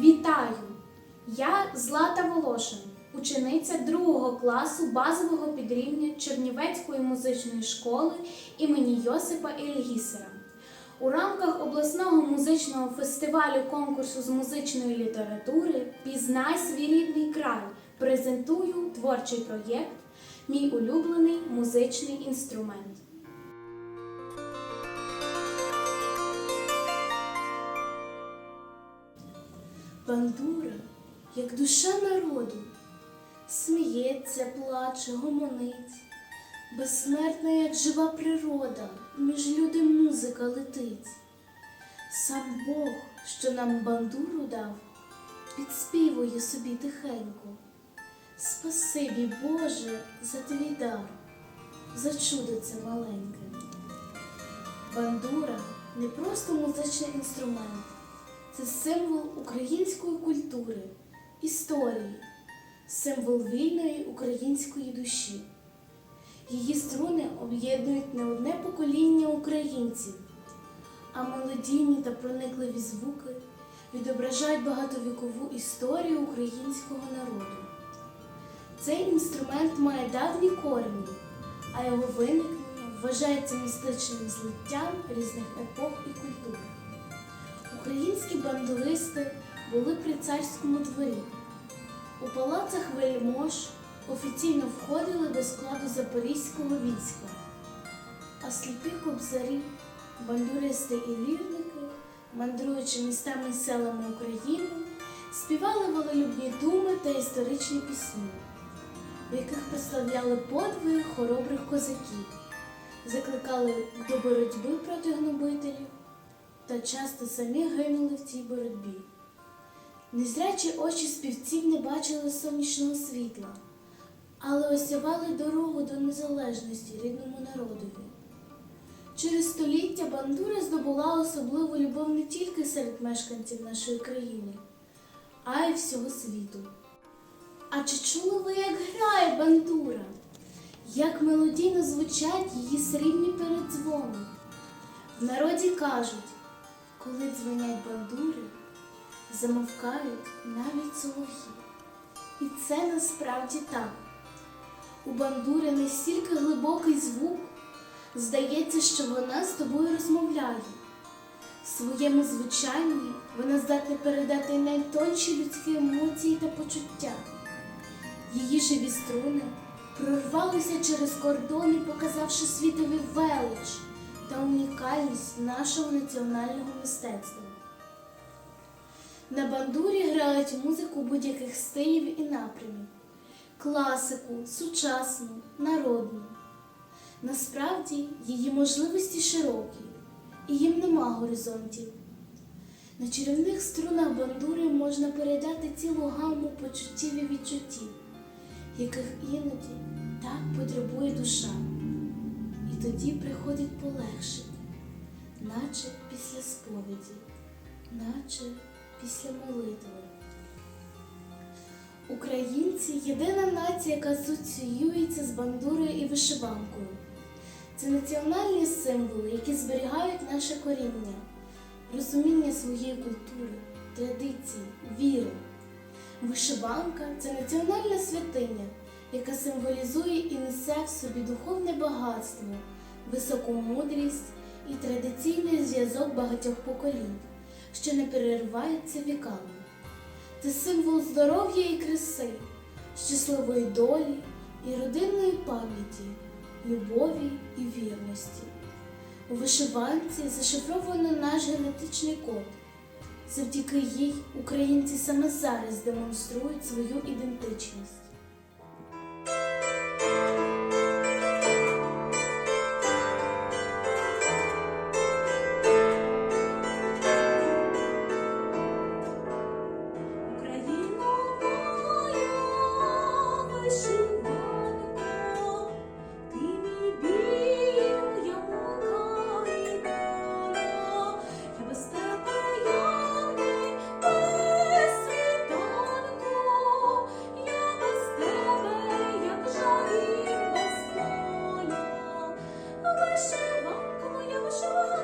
Вітаю! Я Злата Волошин, учениця другого класу базового підрівня Чернівецької музичної школи імені Йосипа Ільгісера. У рамках обласного музичного фестивалю конкурсу з музичної літератури Пізнай свій рідний край презентую творчий проєкт Мій улюблений музичний інструмент. Бандура, як душа народу, сміється, плаче, гомонить, безсмертна, як жива природа, між люди музика летить. Сам Бог, що нам бандуру дав, підспівує собі тихенько. Спасибі, Боже, за твій дар, за чудо це маленьке. Бандура не просто музичний інструмент. Це символ української культури, історії, символ вільної української душі. Її струни об'єднують не одне покоління українців, а мелодійні та проникливі звуки відображають багатовікову історію українського народу. Цей інструмент має давні корені, а його виникнення вважається містичним злиттям різних епох і культур. Українські бандуристи були при царському дворі. У палацах вельмож офіційно входили до складу запорізького війська, а сліпі кобзарі, бандуристи і лірники, мандруючи містами і селами України, співали волелюбні думи та історичні пісні, в яких прославляли подвиги хоробрих козаків, закликали до боротьби проти гнобителів та часто самі гинули в цій боротьбі. Незрячі очі співців не бачили сонячного світла, але осявали дорогу до незалежності рідному народові. Через століття бандура здобула особливу любов не тільки серед мешканців нашої країни, а й всього світу. А чи чули ви, як грає бандура? Як мелодійно звучать її срібні передзвони? В народі кажуть, коли дзвонять бандури, замовкають навіть солов'ї. І це насправді так. У бандури настільки глибокий звук, здається, що вона з тобою розмовляє. В своєму звучанні вона здатна передати найтонші людські емоції та почуття. Її живі струни прорвалися через кордони, показавши світові велич та унікальність нашого національного мистецтва. На бандурі грають музику будь-яких стилів і напрямів класику, сучасну, народну. Насправді її можливості широкі, і їм нема горизонтів. На чарівних струнах бандури можна передати цілу гаму почуттів і відчуттів, яких іноді так потребує душа. Тоді приходить полегшення, наче після сповіді, наче після молитви. Українці єдина нація, яка асоціюється з бандурою і вишиванкою. Це національні символи, які зберігають наше коріння, розуміння своєї культури, традицій, віри. Вишиванка це національна святиня, яка символізує і несе в собі духовне багатство, високу мудрість і традиційний зв'язок багатьох поколінь, що не переривається віками. Це символ здоров'я і краси, щасливої долі і родинної пам'яті, любові і вірності. У вишиванці зашифровано наш генетичний код. Завдяки їй українці саме зараз демонструють свою ідентичність. thank you 说。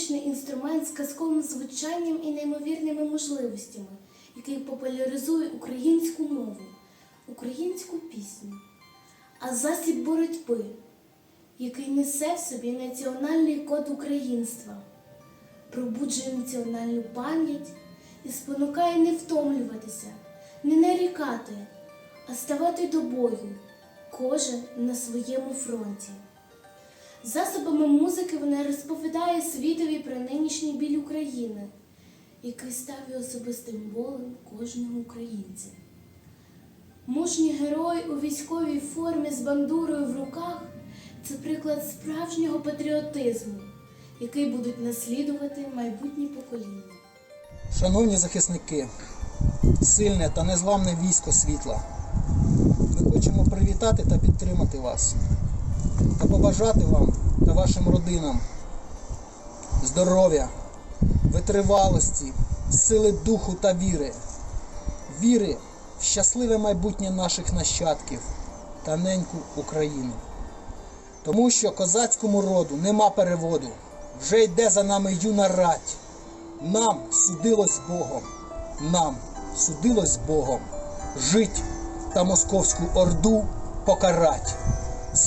Музичний інструмент з казковим звучанням і неймовірними можливостями, який популяризує українську мову, українську пісню, а засіб боротьби, який несе в собі національний код українства, пробуджує національну пам'ять і спонукає не втомлюватися, не нарікати, а ставати до бою, кожен на своєму фронті. Засобами музики вона розповідає світові про нинішній біль України, який став і особистим болем кожного українця. Мужній герой у військовій формі з бандурою в руках це приклад справжнього патріотизму, який будуть наслідувати майбутні покоління. Шановні захисники, сильне та незламне військо світла. Ми хочемо привітати та підтримати вас та побажати вам та вашим родинам здоров'я, витривалості, сили духу та віри, віри в щасливе майбутнє наших нащадків та неньку Україну. Тому що козацькому роду нема переводу, вже йде за нами юна рать. Нам судилось Богом, нам судилось Богом жить та московську орду покарать.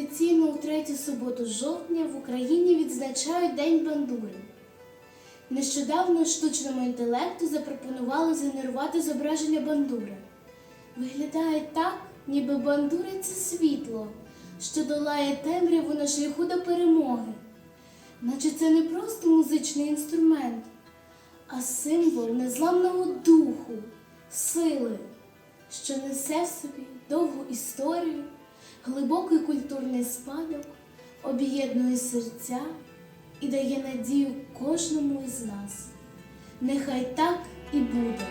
Традиційно у третю суботу жовтня в Україні відзначають День бандури. Нещодавно штучному інтелекту запропонували згенерувати зображення бандури. Виглядає так, ніби бандури це світло, що долає темряву на шляху до перемоги. Наче це не просто музичний інструмент, а символ незламного духу, сили, що несе в собі довгу історію, глибокий культурний спадок, об'єднує серця і дає надію кожному із нас. Нехай так і буде.